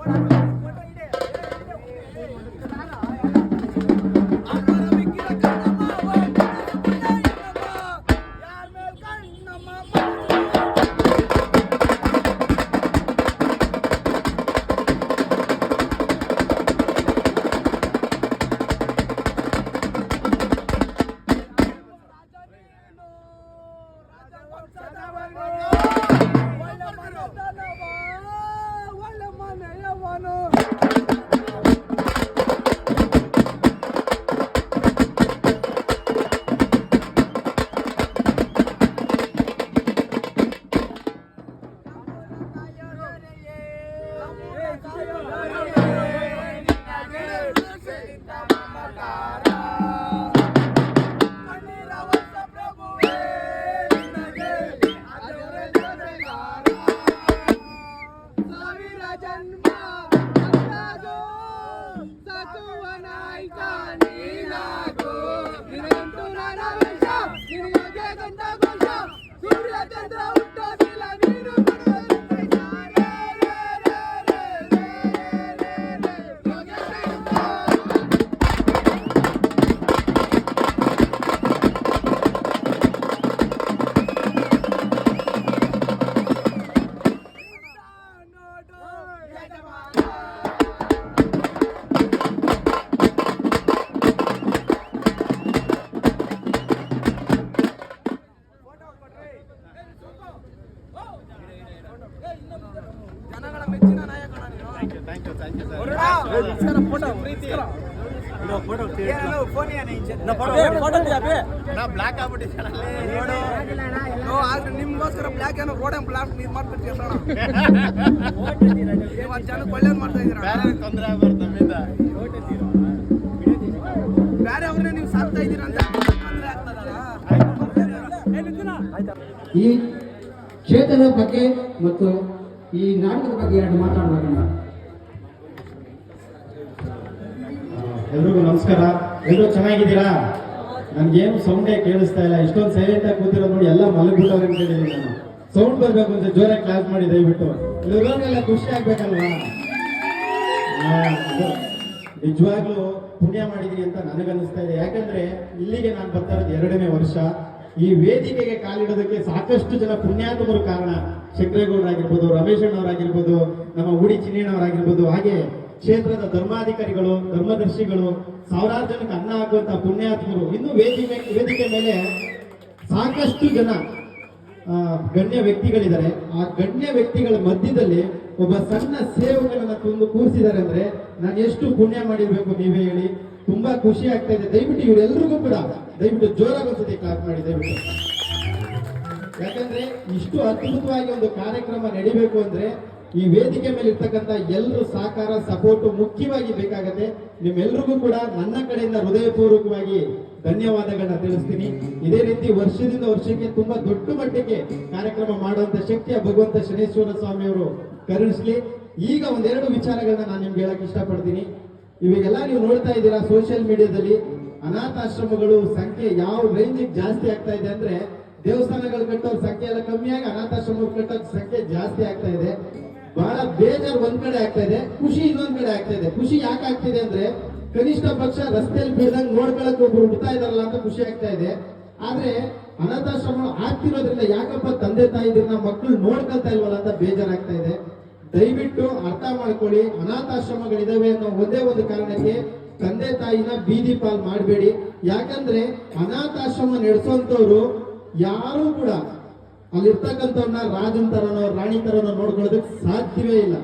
ಒಳ್ಳೆ ಘೋಷ ಸೂರ್ಯ ಚಂದ್ರ ಹುಟ್ಟೋದಿಲ್ಲ ನೀನು. ಬ್ಲಾಕ್ ನೋ ಆದ್ರೆ ನಿಮ್ಗೋಸ್ಕರ ಬ್ಲಾಕ್ ಏನೋ ರೋಡ್ ಬ್ಲಾಕ್ ನೀವು ಮಾಡ್ಬಿಟ್ಟು ಇವತ್ತು ಜನಕ್ಕೆ ಒಳ್ಳೇದು ಮಾಡ್ತಾ ಇದ್ದೀರ ತೊಂದರೆ ಆಗ್ಬಾರ್ದು ನಮ್ಮಿಂದ. ಬೇರೆ ಅವ್ರನ್ನೇ ನೀವು ಸಾಕ್ತಾ ಇದ್ದೀರ ಅಂತ? ಈ ಕ್ಷೇತ್ರದ ಬಗ್ಗೆ ಮತ್ತು ಈ ನಾಟಕದ ಬಗ್ಗೆ ಎರಡು ಮಾತಾಡೋಣ ಎಲ್ರಿಗೂ ನಮಸ್ಕಾರ. ಎಲ್ಲರೂ ಚೆನ್ನಾಗಿದ್ದೀರಾ? ನನ್ಗೇನು ಸೌಂಡೇ ಕೇಳಿಸ್ತಾ ಇಲ್ಲ. ಇಷ್ಟೊಂದು ಸೈಲೆಂಟ್ ಆಗಿ ಕೂತಿರೋದು ನೋಡಿ ಎಲ್ಲ ಮಲಗ್ಬಿಟ್ಟವ್ರೆ ಅಂತ ಹೇಳಿ ನಾನು. ಸೌಂಡ್ ಬರಬೇಕು ಅಂತ ಜೋರಾಗಿ ಕ್ಲಾಸ್ ಮಾಡಿ, ದಯವಿಟ್ಟು. ಇರೋರೆಲ್ಲ ಖುಷಿ ಆಗ್ಬೇಕಲ್ವಾ? ನಿಜವಾಗ್ಲೂ ಪುಣ್ಯ ಮಾಡಿದೀನಿ ಅಂತ ನನಗನ್ನಿಸ್ತಾ ಇದೆ. ಯಾಕಂದ್ರೆ ಇಲ್ಲಿಗೆ ನಾನು ಬರ್ತಾ ಇರೋದು ಎರಡನೇ ವರ್ಷ. ಈ ವೇದಿಕೆಗೆ ಕಾಲಿಡೋದಕ್ಕೆ ಸಾಕಷ್ಟು ಜನ ಪುಣ್ಯಾತ್ಮರು ಕಾರಣ. ಶಂಕರೇಗೌಡರಾಗಿರ್ಬೋದು ರಮೇಶ್ ಅಣ್ಣವರಾಗಿರ್ಬೋದು ನಮ್ಮ ಉಡಿ ಚಿನ್ನಣ್ಣವರಾಗಿರ್ಬೋದು ಹಾಗೆ ಕ್ಷೇತ್ರದ ಧರ್ಮಾಧಿಕಾರಿಗಳು, ಧರ್ಮದರ್ಶಿಗಳು, ಸಾವಿರಾರು ಜನಕ್ಕೆ ಅನ್ನ ಹಾಕುವಂತ ಪುಣ್ಯಾತ್ಮರು, ಇನ್ನು ವೇದಿಕೆ ವೇದಿಕೆ ಮೇಲೆ ಸಾಕಷ್ಟು ಜನ ಗಣ್ಯ ವ್ಯಕ್ತಿಗಳಿದ್ದಾರೆ. ಆ ಗಣ್ಯ ವ್ಯಕ್ತಿಗಳ ಮಧ್ಯದಲ್ಲಿ ಒಬ್ಬ ಸಣ್ಣ ಸೇವಕರನ್ನ ತಂದು ಕೂರಿಸಿದ್ದಾರೆ ಅಂದ್ರೆ ನಾನು ಎಷ್ಟು ಪುಣ್ಯ ಮಾಡಿರ್ಬೇಕು ನೀವೇ ಹೇಳಿ. ತುಂಬಾ ಖುಷಿ ಆಗ್ತಾ ಇದೆ. ದಯವಿಟ್ಟು ಇವರೆಲ್ಲರಿಗೂ ಕೂಡ ದಯವಿಟ್ಟು ಜೋರಾಗಿ ಕ್ಲಾಪ್ ಮಾಡಿ, ದಯವಿಟ್ಟು. ಯಾಕಂದ್ರೆ ಇಷ್ಟು ಅದ್ಭುತವಾಗಿ ಒಂದು ಕಾರ್ಯಕ್ರಮ ನಡಿಬೇಕು ಅಂದ್ರೆ ಈ ವೇದಿಕೆ ಮೇಲೆ ಇರ್ತಕ್ಕಂಥ ಎಲ್ಲರೂ ಸಹಕಾರ ಸಪೋರ್ಟ್ ಮುಖ್ಯವಾಗಿ ಬೇಕಾಗತ್ತೆ. ನಿಮ್ಮೆಲ್ರಿಗೂ ಕೂಡ ನನ್ನ ಕಡೆಯಿಂದ ಹೃದಯಪೂರ್ವಕವಾಗಿ ಧನ್ಯವಾದಗಳನ್ನ ತಿಳಿಸ್ತೀನಿ. ಇದೇ ರೀತಿ ವರ್ಷದಿಂದ ವರ್ಷಕ್ಕೆ ತುಂಬಾ ದೊಡ್ಡ ಮಟ್ಟಿಗೆ ಕಾರ್ಯಕ್ರಮ ಮಾಡುವಂತ ಶಕ್ತಿಯ ಭಗವಂತ ಶನೇಶ್ವರ ಸ್ವಾಮಿ ಅವರು ಕರುಣಿಸ್ಲಿ. ಈಗ ಒಂದೆರಡು ವಿಚಾರಗಳನ್ನ ನಾನು ನಿಮ್ಗೆ ಹೇಳಕ್ ಇಷ್ಟಪಡ್ತೀನಿ. ಇವಾಗೆಲ್ಲ ನೀವು ನೋಡ್ತಾ ಇದ್ದೀರಾ ಸೋಷಿಯಲ್ ಮೀಡಿಯಾದಲ್ಲಿ ಅನಾಥಾಶ್ರಮಗಳು ಸಂಖ್ಯೆ ಯಾವ ರೇಂಜ್ ಜಾಸ್ತಿ ಆಗ್ತಾ ಇದೆ ಅಂದ್ರೆ ದೇವಸ್ಥಾನಗಳು ಕಟ್ಟೋ ಸಂಖ್ಯೆ ಎಲ್ಲ ಕಮ್ಮಿಯಾಗಿ ಅನಾಥಾಶ್ರಮ ಕಟ್ಟೋ ಸಂಖ್ಯೆ ಜಾಸ್ತಿ ಆಗ್ತಾ ಇದೆ. ಬಹಳ ಬೇಜಾರು ಒಂದ್ ಕಡೆ ಆಗ್ತಾ ಇದೆ, ಖುಷಿ ಇನ್ನೊಂದ್ ಕಡೆ ಆಗ್ತಾ ಇದೆ. ಖುಷಿ ಯಾಕೆ ಆಗ್ತಿದೆ ಅಂದ್ರೆ, ಕನಿಷ್ಠ ಪಕ್ಷ ರಸ್ತೆಯಲ್ಲಿ ಬೀಳ್ದಂಗ್ ನೋಡ್ಕೊಳಕ್ ಒಬ್ರು ಹುಡ್ತಾ ಇದಾರಲ್ಲ ಅಂತ ಖುಷಿ ಆಗ್ತಾ ಇದೆ. ಆದ್ರೆ ಅನಾಥಾಶ್ರಮ ಆಗ್ತಿರೋದ್ರಿಂದ ಯಾಕಪ್ಪ ತಂದೆ ತಾಯಿದ್ರನ್ನ ಮಕ್ಕಳು ನೋಡ್ಕೊಳ್ತಾ ಇಲ್ವಲ್ಲ ಅಂತ ಬೇಜಾರಾಗ್ತಾ ಇದೆ. ದಯವಿಟ್ಟು ಅರ್ಥ ಮಾಡ್ಕೊಳ್ಳಿ, ಅನಾಥಾಶ್ರಮಗಳಿದಾವೆ ಅನ್ನೋ ಒಂದೇ ಒಂದು ಕಾರಣಕ್ಕೆ ತಂದೆ ತಾಯಿನ ಬೀದಿ ಪಾಲ್ ಮಾಡಬೇಡಿ. ಯಾಕಂದ್ರೆ ಅನಾಥಾಶ್ರಮ ನಡೆಸೋಂಥವ್ರು ಯಾರು ಕೂಡ ಅಲ್ಲಿರ್ತಕ್ಕಂಥವ್ರನ್ನ ರಾಜನ್ ತರನೋ, ರಾಣಿ ತರನೋ ನೋಡ್ಕೊಳ್ಳೋದಕ್ಕೆ ಸಾಧ್ಯವೇ ಇಲ್ಲ.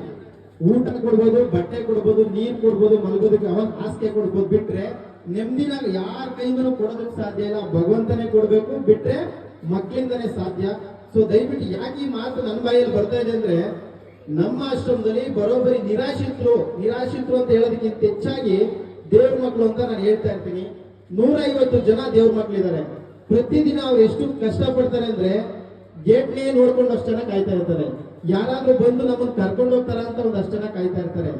ಊಟ ಕೊಡ್ಬೋದು, ಬಟ್ಟೆ ಕೊಡ್ಬೋದು, ನೀರು ಕೊಡ್ಬೋದು, ಮಲಗೋದಕ್ಕೆ ಅವಾಗ ಹಾಸಿಗೆ ಕೊಡ್ಬೋದು. ಬಿಟ್ರೆ ನೆಮ್ಮದಿನ ಯಾರ ಕೈಯಿಂದನೂ ಕೊಡೋದಕ್ಕೆ ಸಾಧ್ಯ ಇಲ್ಲ. ಭಗವಂತನೇ ಕೊಡಬೇಕು, ಬಿಟ್ರೆ ಮಕ್ಕಳಿಂದನೇ ಸಾಧ್ಯ. ಸೊ ದಯವಿಟ್ಟು ಯಾಕೆ ಈ ಮಾತು ನನ್ನ ಬಾಯಲ್ಲಿ ಬರ್ತಾ ಇದೆ ಅಂದ್ರೆ, ನಮ್ಮ ಆಶ್ರಮದಲ್ಲಿ ಬರೋಬ್ಬರಿ ನಿರಾಶ್ರಿತರು ನಿರಾಶ್ರಿತರು ಅಂತ ಹೇಳೋದಕ್ಕಿಂತ ಹೆಚ್ಚಾಗಿ ದೇವ್ರ ಮಕ್ಕಳು ಅಂತ ನಾನು ಹೇಳ್ತಾ ಇರ್ತೀನಿ. ನೂರೈವತ್ತು ಜನ ದೇವ್ರ ಮಕ್ಕಳಿದ್ದಾರೆ ಪ್ರತಿದಿನ ಅವ್ರು ಎಷ್ಟು ಕಷ್ಟ ಪಡ್ತಾರೆ ಅಂದ್ರೆ ಗೇಟ್ನೇ ನೋಡ್ಕೊಂಡು ಅಷ್ಟು ಜನ ಕಾಯ್ತಾ ಇರ್ತಾರೆ. ಯಾರಾದ್ರೂ ಬಂದು ನಮ್ಮನ್ನು ಕರ್ಕೊಂಡು ಹೋಗ್ತಾರ ಅಂತ ಒಂದು ಅಷ್ಟು ಜನ ಕಾಯ್ತಾ ಇರ್ತಾರೆ.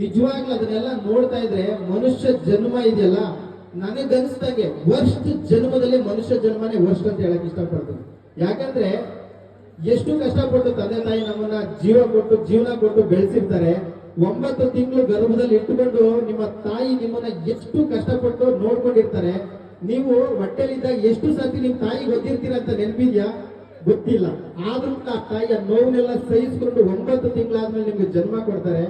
ನಿಜವಾಗ್ಲೂ ಅದನ್ನೆಲ್ಲ ನೋಡ್ತಾ ಇದ್ರೆ ಮನುಷ್ಯ ಜನ್ಮ ಇದೆಯಲ್ಲ? ನನಗನ್ಸ್ದಂಗೆ ವರ್ಷ ಜನ್ಮದಲ್ಲಿ ಮನುಷ್ಯ ಜನ್ಮನೇ ವರ್ಷ ಅಂತ ಹೇಳಕ್ ಇಷ್ಟಪಡ್ತೀನಿ. ಯಾಕಂದ್ರೆ ಎಷ್ಟು ಕಷ್ಟಪಟ್ಟು ತಂದೆ ತಾಯಿ ನಮ್ಮನ್ನ ಜೀವ ಕೊಟ್ಟು, ಜೀವನ ಕೊಟ್ಟು ಬೆಳೆಸಿರ್ತಾರೆ, ಒಂಬತ್ತು ತಿಂಗಳು ಗರ್ಭದಲ್ಲಿ ಇಟ್ಟುಕೊಂಡು ನಿಮ್ಮ ತಾಯಿ ನಿಮ್ಮನ್ನ ಎಷ್ಟು ಕಷ್ಟಪಟ್ಟು ನೋಡ್ಕೊಂಡಿರ್ತಾರೆ, ನೀವು ಹೊಟ್ಟೆಲಿದ್ದಾಗ ಎಷ್ಟು ಸತಿ ನಿಮ್ಮ ತಾಯಿ ಗೊತ್ತಿರ್ತೀರ ಅಂತ ನೆನಪಿದ್ಯಾ? ಗೊತ್ತಿಲ್ಲ. ಆದ್ರೂ ಆ ತಾಯಿಯ ನೋವನ್ನೆಲ್ಲ ಸಹಿಸಿಕೊಂಡು ಒಂಬತ್ತು ತಿಂಗಳಾದ್ಮೇಲೆ ನಿಮ್ಗೆ ಜನ್ಮ ಕೊಡ್ತಾರೆ.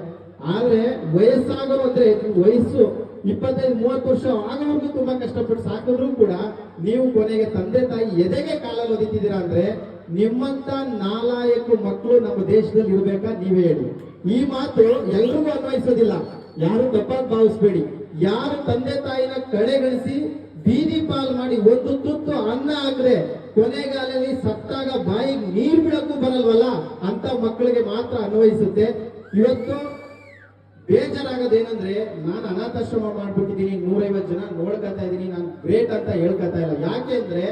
ಆದ್ರೆ ವಯಸ್ಸಾಗೋ ಅಂದ್ರೆ ವಯಸ್ಸು. ಇಪ್ಪತ್ತೈದು, ಮೂವತ್ತು ವರ್ಷ ಆಗೋವರೆಗೂ ತುಂಬಾ ಕಷ್ಟಪಟ್ಟು ಸಾಕಿದ್ರು ಕೂಡ ನೀವು ಕೊನೆಗೆ ತಂದೆ ತಾಯಿ ಎದೆಗೆ ಕಾಲಲ್ಲಿ ಒದಿತಿದ್ದೀರಾ ಅಂದ್ರೆ ನಿಮ್ಮಂತ ನಾಲಾಯಕ ಮಕ್ಕಳು ನಮ್ಮ ದೇಶದಲ್ಲಿ ಇರ್ಬೇಕಾ ನೀವೇ ಹೇಳಿ. ಈ ಮಾತು ಎಲ್ರಿಗೂ ಅನ್ವಯಿಸೋದಿಲ್ಲ. ಯಾರು ತಪ್ಪಾಗಿ ಭಾವಿಸ್ಬೇಡಿ. ಯಾರು ತಂದೆ ತಾಯಿನ ಕಡೆಗಣಿಸಿ ಬೀದಿ ಪಾಲ್ ಮಾಡಿ ಒಂದು ತುತ್ತು ಅನ್ನ ಹಾಕ್ರೆ ಕೊನೆಗಾಲಲ್ಲಿ ಸತ್ತಾಗ ಬಾಯಿ ನೀರ್ ಬಿಡಕ್ಕೂ ಬರಲ್ವಲ್ಲ? ಅಂತ ಮಕ್ಕಳಿಗೆ ಮಾತ್ರ ಅನ್ವಯಿಸುತ್ತೆ. ಇವತ್ತು ಬೇಜಾರಾಗೋದೇನಂದ್ರೆ ನಾನು ಅನಾಥಾಶ್ರಮ ಮಾಡ್ಬಿಟ್ಟಿದ್ದೀನಿ, ನೂರೈವತ್ತು ಜನ ನೋಡ್ಕೊತಾ ಇದ್ದೀನಿ, ನಾನು ಗ್ರೇಟ್ ಅಂತ ಹೇಳ್ಕೊತಾ ಇಲ್ಲ. ಯಾಕೆ ಅಂದ್ರೆ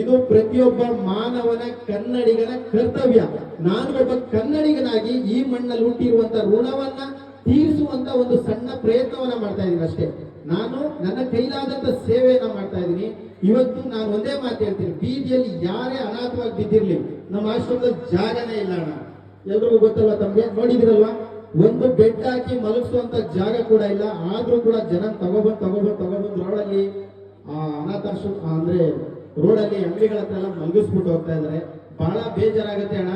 ಇದು ಪ್ರತಿಯೊಬ್ಬ ಮಾನವನ ಕನ್ನಡಿಗನ ಕರ್ತವ್ಯ. ನಾನು ಒಬ್ಬ ಕನ್ನಡಿಗನಾಗಿ ಈ ಮಣ್ಣಲ್ಲಿ ಹುಟ್ಟಿರುವಂತ ಋಣವನ್ನ ತೀರಿಸುವಂತ ಒಂದು ಸಣ್ಣ ಪ್ರಯತ್ನವನ್ನ ಮಾಡ್ತಾ ಇದ್ದೀನಿ ಅಷ್ಟೇ. ನಾನು ನನ್ನ ಕೈಲಾದಂತ ಸೇವೆಯನ್ನ ಮಾಡ್ತಾ ಇದ್ದೀನಿ. ಇವತ್ತು ನಾನು ಒಂದೇ ಮಾತು ಹೇಳ್ತೀನಿ. ಬೀದಿಯಲ್ಲಿ ಯಾರೇ ಅನಾಥವಾಗಿ ಬಿದ್ದಿರ್ಲಿ, ನಮ್ಮ ಆಶ್ರಮದ ಜಾಗನೇ ಇಲ್ಲ ಅಣ್ಣ. ಎಲ್ರಿಗೂ ಗೊತ್ತಲ್ಲ ತಮಗೆ? ನೋಡಿದಿರಲ್ವಾ? ಒಂದು ಬೆಡ್ ಹಾಕಿ ಮಲಗಿಸುವಂತ ಜಾಗ ಕೂಡ ಇಲ್ಲ. ಆದ್ರೂ ಕೂಡ ಜನ ತಗೋಬಂದು ತಗೋಬಂದು, ತಗೊಬಂದ್ ರೋಡಲ್ಲಿ, ಆ ಅನಾಥಾಶ್ರಮ ಅಂದ್ರೆ ರೋಡಲ್ಲಿ ಅಂಗಡಿಗಳ ಹತ್ರ ಎಲ್ಲ ಮಲಗಿಸ್ಬಿಟ್ಟು ಹೋಗ್ತಾ ಇದಾರೆ. ಬಹಳ ಬೇಜಾರಾಗುತ್ತೆ ಅಣ್ಣ.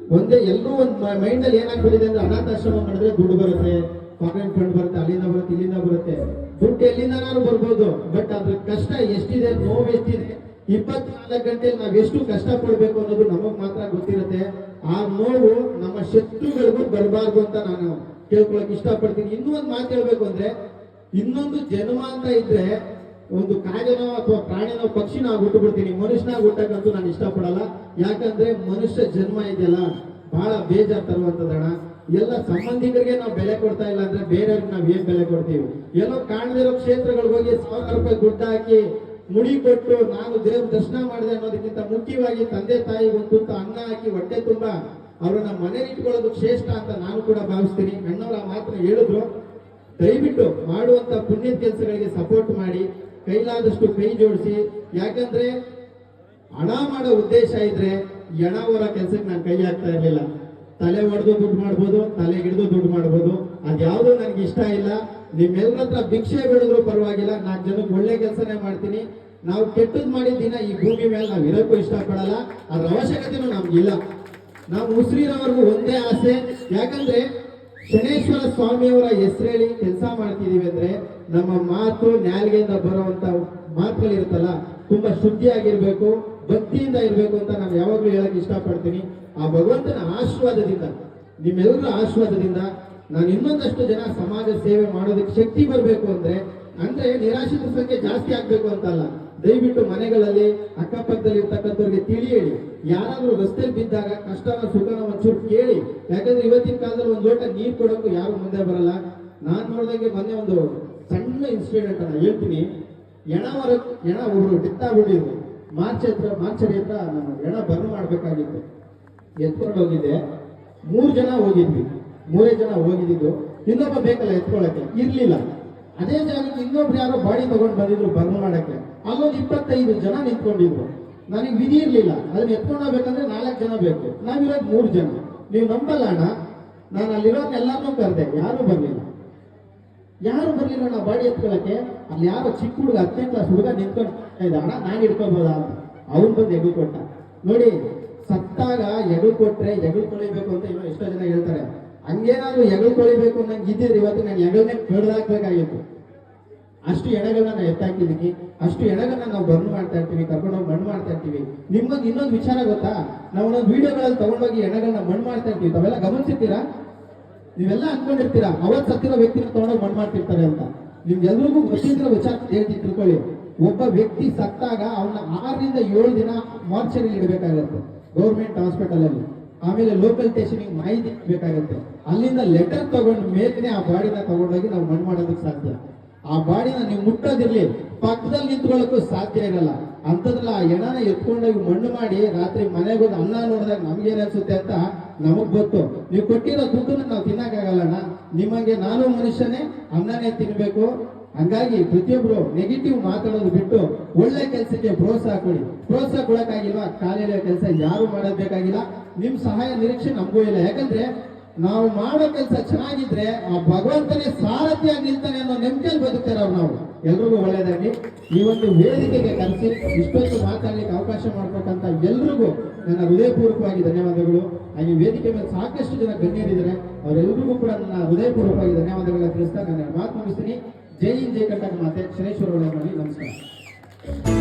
ಒಂದೇ ಎಲ್ಲರೂ ಒಂದು ಮೈಂಡ್ ಅಲ್ಲಿ ಏನಾಗ್ಬಿಟ್ಟಿದೆ ಅಂದ್ರೆ ಅನಾಥಾಶ್ರಮ ಮಾಡಿದ್ರೆ ದುಡ್ಡು ಬರುತ್ತೆ. ಕಾನ್ವೆಂಟ್ ಕಂಡು ಬರುತ್ತೆ, ಅಲ್ಲಿಂದ ಬರುತ್ತೆ, ಇಲ್ಲಿಂದ ಬರುತ್ತೆ. ದುಡ್ಡು ಎಲ್ಲಿಂದನಾರು ಬರ್ಬೋದು? ಬಟ್ ಅದ್ರ ಕಷ್ಟ ಎಷ್ಟಿದೆ? ನೋವು ಎಷ್ಟಿದೆ? ಇಪ್ಪತ್ನಾಲ್ಕು ಗಂಟೆಯಲ್ಲಿ ನಾವು ಎಷ್ಟು ಕಷ್ಟ ಪಡ್ಬೇಕು ಅನ್ನೋದು ನಮಗ್ ಮಾತ್ರ ಗೊತ್ತಿರುತ್ತೆ. ಆ ನೋವು ನಮ್ಮ ಶತ್ರುಗಳಿಗೂ ಬರಬಾರ್ದು ಅಂತ ನಾನು ಕೇಳ್ಕೊಳಕ್ ಇಷ್ಟಪಡ್ತೀನಿ. ಇನ್ನೂ ಒಂದು ಮಾತು ಹೇಳ್ಬೇಕು ಅಂದ್ರೆ, ಇನ್ನೊಂದು ಜನ್ಮ ಅಂತ ಇದ್ರೆ ಒಂದು ಕಾಯನೋ ಅಥವಾ ಪ್ರಾಣಿನೋ ಪಕ್ಷಿನೋ ಹುಟ್ಟು ಬಿಡ್ತೀನಿ ಮನುಷ್ಯನಾಗ ಹುಟ್ಟಕ್ಕಂತೂ ನಾನು ಇಷ್ಟಪಡಲ್ಲ. ಯಾಕಂದ್ರೆ ಮನುಷ್ಯ ಜನ್ಮ ಇದೆಯಲ್ಲ. ಬಹಳ ಬೇಜಾರ್ ತರುವಂತದಣ ಎಲ್ಲ ಸಂಬಂಧಿಕರಿಗೆ ನಾವು ಬೆಲೆ ಕೊಡ್ತಾ ಇಲ್ಲ ಅಂದ್ರೆ ಬೇರೆಯವ್ರಿಗೆ ನಾವು ಏನ್ ಬೆಲೆ ಕೊಡ್ತೀವಿ? ಎಲ್ಲೋ ಕಾಣದಿರೋ ಕ್ಷೇತ್ರಗಳಿಗೆ ಹೋಗಿ ಸಾವಿರ ರೂಪಾಯಿ ದುಡ್ಡು ಹಾಕಿ ಮುಡಿ ಕೊಟ್ಟು ನಾನು ದೇವ್ರ ದರ್ಶನ ಮಾಡಿದೆ ಅನ್ನೋದಕ್ಕಿಂತ ಮುಖ್ಯವಾಗಿ ತಂದೆ ತಾಯಿ ಒಂದು ಅನ್ನ ಹಾಕಿ ಹೊಟ್ಟೆ ತುಂಬಾ, ಅವ್ರನ್ನ ಮನೇಲಿ ಇಟ್ಕೊಳ್ಳೋದು ಶ್ರೇಷ್ಠ ಅಂತ ನಾನು ಕೂಡ ಭಾವಿಸ್ತೀನಿ. ಅಣ್ಣವ್ರ ಮಾತ್ರ ಹೇಳಿದ್ರು. ದಯವಿಟ್ಟು ಮಾಡುವಂತ ಪುಣ್ಯದ ಕೆಲಸಗಳಿಗೆ ಸಪೋರ್ಟ್ ಮಾಡಿ, ಕೈಲಾದಷ್ಟು ಕೈ ಜೋಡಿಸಿ. ಯಾಕಂದ್ರೆ ಹಣ ಮಾಡೋ ಉದ್ದೇಶ ಇದ್ರೆ ಎಣ ಹೊರ ಕೆಲ್ಸಕ್ಕೆ ನಾನು ಕೈ ಹಾಕ್ತಾ ಇರ್ಲಿಲ್ಲ. ತಲೆ ಹೊಡೆದು ದುಡ್ಡು ಮಾಡ್ಬೋದು, ತಲೆ ಹಿಡಿದು ದುಡ್ಡು ಮಾಡ್ಬೋದು. ಅದ್ಯಾವುದು ನನಗೆ ಇಷ್ಟ ಇಲ್ಲ. ನಿಮ್ಮೆಲ್ಲರ ಹತ್ರ ಭಿಕ್ಷೆ ಬೆಳೆದ್ರು ಪರವಾಗಿಲ್ಲ. ನಾಲ್ಕು ಜನಕ್ಕೆ ಒಳ್ಳೆ ಕೆಲಸನೇ ಮಾಡ್ತೀನಿ. ನಾವು ಕೆಟ್ಟದ್ ಮಾಡಿದ ದಿನ ಈ ಭೂಮಿ ಮೇಲೆ ನಾವು ಇರೋಕ್ಕೂ ಇಷ್ಟಪಡಲ್ಲ. ಅದ್ರ ಅವಶ್ಯಕತೆನೂ ನಮ್ಗಿಲ್ಲ ನಾವು ಮುಸ್ಲಿರವರೆಗೂ ಒಂದೇ ಆಸೆ. ಯಾಕಂದ್ರೆ ಶನೇಶ್ವರ ಸ್ವಾಮಿಯವರ ಹೆಸರೇಳಿ ಕೆಲಸ ಮಾಡ್ತಿದೀವಿ ಅಂದ್ರೆ ನಮ್ಮ ಮಾತು ನಾಲ್ಗೆಯಿಂದ ಬರುವಂತ ಮಾತುಗಳಿರುತ್ತಲ್ಲ, ತುಂಬಾ ಶುದ್ಧಿಯಾಗಿರ್ಬೇಕು. ಭಕ್ತಿಯಿಂದ ಇರಬೇಕು ಅಂತ ನಾನು ಯಾವಾಗಲೂ ಹೇಳಕ್ಕೆ ಇಷ್ಟಪಡ್ತೀನಿ. ಆ ಭಗವಂತನ ಆಶೀರ್ವಾದದಿಂದ, ನಿಮ್ಮೆಲ್ಲರ ಆಶೀರ್ವಾದದಿಂದ ನಾನು ಇನ್ನೊಂದಷ್ಟು ಜನ ಸಮಾಜ ಸೇವೆ ಮಾಡೋದಕ್ಕೆ ಶಕ್ತಿ ಬರಬೇಕು ಅಂದ್ರೆ ಅಂದ್ರೆ ನಿರಾಶ್ರಿತ ಸಂಖ್ಯೆ ಜಾಸ್ತಿ ಆಗ್ಬೇಕು ಅಂತಲ್ಲ. ದಯವಿಟ್ಟು ಮನೆಗಳಲ್ಲಿ ಅಕ್ಕಪಕ್ಕದಲ್ಲಿ ಇರ್ತಕ್ಕಂಥವ್ರಿಗೆ ತಿಳಿ ಹೇಳಿ. ಯಾರಾದರೂ ರಸ್ತೆಯಲ್ಲಿ ಬಿದ್ದಾಗ ಕಷ್ಟನ ಸುಖನ ಒಂಚೂರು ಕೇಳಿ. ಯಾಕಂದ್ರೆ ಇವತ್ತಿನ ಕಾಲದಲ್ಲಿ ಒಂದು ಲೋಟ ನೀರು ಕೊಡೋಕ್ಕೂ ಯಾರು ಮುಂದೆ ಬರಲ್ಲ. ನಾನು ನೋಡಿದಂಗೆ ಮೊನ್ನೆ ಒಂದು ಸಣ್ಣ ಇನ್ಸಿಡೆಂಟ್ ಅನ್ನ ಹೇಳ್ತೀನಿ. ಎಣ ಎಣ ಒಬ್ರು ಡೆತ್ ಮಾರ್ಚರಿ ಹತ್ರ ನಾನು ಎಣ ಬರ್ನ್ ಮಾಡಬೇಕಾಗಿತ್ತು. ಎತ್ಕೊಂಡು ಹೋಗಿದ್ದೆ ಮೂರು ಜನ ಹೋಗಿದ್ವಿ. ಮೂರೇ ಜನ ಹೋಗಿದ್ದು. ಇನ್ನೊಬ್ಬ ಬೇಕಲ್ಲ ಎತ್ಕೊಳಕ್ಕೆ? ಇರ್ಲಿಲ್ಲ. ಅದೇ ಜಾಗಕ್ಕೆ ಇನ್ನೊಬ್ರು ಯಾರೋ ಬಾಡಿ ತಗೊಂಡು ಬಂದಿದ್ರು ಬರ್ನ್ ಮಾಡಕ್ಕೆ. ಅಲ್ಲೊಂದು ಇಪ್ಪತ್ತೈದು ಜನ ನಿಂತ್ಕೊಂಡಿದ್ರು. ನನಗೆ ವಿಧಿ ಇರ್ಲಿಲ್ಲ. ಅದನ್ನ ಎತ್ಕೊಂಡು ಹೋಗ್ಬೇಕಂದ್ರೆ ನಾಲ್ಕು ಜನ ಬೇಕು. ನಾವಿರೋದು ಮೂರು ಜನ. ನೀವು ನಂಬಲ್ಲ ಅಣ್ಣ. ನಾನು ಅಲ್ಲಿರೋದನ್ನ ಎಲ್ಲರನ್ನೂ ಕರೆದೆ. ಯಾರು ಬರ್ಲಿಲ್ಲ. ಯಾರು ಬರಲಿಲ್ಲ ನಾವು ಬಾಡಿ ಎತ್ಕೊಳಕ್ಕೆ? ಅಲ್ಲಿ ಯಾರೋ ಚಿಕ್ಕ ಹುಡುಗ ಹತ್ತನೇ ಕ್ಲಾಸ್ ಹುಡುಗ ನಿಂತ್ಕೊಂಡು ಅಣ್ಣ ನಾನು ಹಿಡ್ಕೋಬೋದಾ? ಅಂತ ಅವ್ನು ಬಂದು ಎಗು ಕೊಟ್ಟ. ನೋಡಿ, ಸತ್ತಾಗ ಎಗು ಕೊಟ್ರೆ ಎಗು ತೊಳಿಬೇಕು ಅಂತ ಇವಾಗ ಎಷ್ಟೋ ಜನ ಹೇಳ್ತಾರೆ. ಹಂಗೇನಾದ್ರು ಎಗು ತೊಳಿಬೇಕು ನಂಗೆ ಇದ್ದಿದ್ರೆ ಇವತ್ತು ನಾನು ಎಗಲ್ನೇ ಕಡ್ದಾಕ್ಬೇಕಾಗಿತ್ತು. ಅಷ್ಟು ಎಣಗಳನ್ನ ನಾವು ಎತ್ತಾಕಿದ್ದೀನಿ ಅಷ್ಟು ಎಣಗಳನ್ನ ನಾವು ಬರ್ನ್ ಮಾಡ್ತಾ ಇರ್ತೀವಿ ಕರ್ಕೊಂಡೋಗಿ ಮಣ್ಣು ಮಾಡ್ತಾ ಇರ್ತೀವಿ. ನಿಮ್ಗೊಂದು ಇನ್ನೊಂದು ವಿಚಾರ ಗೊತ್ತಾ? ನಾವು ಒಂದೊಂದು ವಿಡಿಯೋಗಳಲ್ಲಿ ತಗೊಂಡೋಗಿ ಎಣಗಳನ್ನ ಮಣ್ಣು ಮಾಡ್ತಾ ಇರ್ತೀವಿ. ತಾವೆಲ್ಲ ಗಮನಿಸಿರ್ತೀರಾ? ನೀವೆಲ್ಲ ಅನ್ಕೊಂಡಿರ್ತೀರಾ, ಅವತ್ ಸತ್ತಿರೋ ವ್ಯಕ್ತಿನ ತಗೊಂಡೋಗಿ ಮಣ್ಣು ಮಾಡ್ತಿರ್ತಾರೆ ಅಂತ. ನಿಮ್ಗೆಲ್ರಿಗೂ ಗೊತ್ತಿದ್ರೆ ವಿಚಾರ ಹೇಳ್ತೀನಿ, ತಿಳ್ಕೊಳ್ಳಿ. ಒಬ್ಬ ವ್ಯಕ್ತಿ ಸತ್ತಾಗ ಅವನ್ನ ಆರರಿಂದ ಏಳು ದಿನ ಮಾರ್ಚರಿ ಇಡಬೇಕಾಗತ್ತೆ ಗೌರ್ಮೆಂಟ್ ಹಾಸ್ಪಿಟಲ್ ಅಲ್ಲಿ. ಆಮೇಲೆ ಲೋಕಲ್ ಸ್ಟೇಷನ್ಗೆ ಮಾಹಿತಿ ಬೇಕಾಗುತ್ತೆ ಅಲ್ಲಿಂದ ಲೆಟರ್ ತಗೊಂಡ್ ಮೇಲೆ ಆ ಬಾಡಿನ ತಗೊಂಡೋಗಿ ನಾವು ಮಣ್ಣು ಮಾಡೋದಕ್ಕೆ ಸಾಧ್ಯ. ಆ ಬಾಡಿನ ನೀವು ಮುಟ್ಟೋದಿರ್ಲಿ, ಪಕ್ಕದಲ್ಲಿ ನಿಂತ್ಕೊಳ್ಳೋಕ್ಕೂ ಸಾಧ್ಯ ಇರಲ್ಲ. ಅಂತದ್ರಲ್ಲ ಆ ಎಣನ ಎತ್ಕೊಂಡೋಗಿ ಮಣ್ಣು ಮಾಡಿ ರಾತ್ರಿ ಮನೆಗೆ ಹೋಗಿ ಅನ್ನ ನೋಡಿದಾಗ ನಮ್ಗೇನ್ ಅನ್ಸುತ್ತೆ ಅಂತ ನಮಗ್ ಗೊತ್ತು. ನೀವು ಕೊಟ್ಟಿರೋ ದುಡ್ಡನ್ನ ನಾವು ತಿನ್ನಕ್ಕಾಗಲ್ಲಣ್ಣ ನಿಮಗೆ ನಾನು ಮನುಷ್ಯನೇ ಅನ್ನನೇ ತಿನ್ಬೇಕು. ಹಂಗಾಗಿ ಪ್ರತಿಯೊಬ್ರು ನೆಗೆಟಿವ್ ಮಾತಾಡೋದು ಬಿಟ್ಟು ಒಳ್ಳೆ ಕೆಲಸಕ್ಕೆ ಪ್ರೋತ್ಸಾಹ ಕೊಡಿ. ಪ್ರೋತ್ಸಾಹ ಕೊಡಕ್ಕಾಗಿಲ್ವಾ? ಕಾಲೇಜ್ ಕೆಲಸ ಯಾರು ಮಾಡೋದ್ ಬೇಕಾಗಿಲ್ಲ. ನಿಮ್ ಸಹಾಯ ನಿರೀಕ್ಷೆ ನಮಗೂ ಇಲ್ಲ. ಯಾಕಂದ್ರೆ ನಾವು ಮಾಡೋ ಕೆಲಸ ಚೆನ್ನಾಗಿದ್ರೆ ಆ ಭಗವಂತನೇ ಸಾರಥಿಯಾಗಿ ನಿಲ್ತಾನೆ ಅನ್ನೋ ನೆಮ್ಮದಿಯಲ್ಲಿ ಬದುಕ್ತಾರವ್ರು ನಾವು. ಎಲ್ರಿಗೂ ಒಳ್ಳೇದಾಗಿ ಈ ಒಂದು ವೇದಿಕೆಗೆ ಕರೆಸಿ ಇಷ್ಟೊಂದು ಮಾತಾಡ್ಲಿಕ್ಕೆ ಅವಕಾಶ ಮಾಡ್ಬೇಕಂತ ಎಲ್ರಿಗೂ ನನ್ನ ಹೃದಯಪೂರ್ವಕವಾಗಿ ಧನ್ಯವಾದಗಳು. ಹಾಗೆ ವೇದಿಕೆ ಮೇಲೆ ಸಾಕಷ್ಟು ಜನ ಗಣ್ಯರಿದ್ದಾರೆ. ಅವರೆಲ್ಲರಿಗೂ ಕೂಡ ನನ್ನ ಹೃದಯಪೂರ್ವಕವಾಗಿ ಧನ್ಯವಾದಗಳನ್ನ ತಿಳಿಸ್ತಾ ನಾನು ಮಾತು ಮುಗಿಸ್ತೀನಿ ಜೈ ಹಿಂದ್, ಜೈ ಕಟ್ಟಕ ಮಾತೆ. ಶನೇಶ್ವರ ಒಳ್ಳೆ ಮಾಡಿ ನಮಸ್ಕಾರ.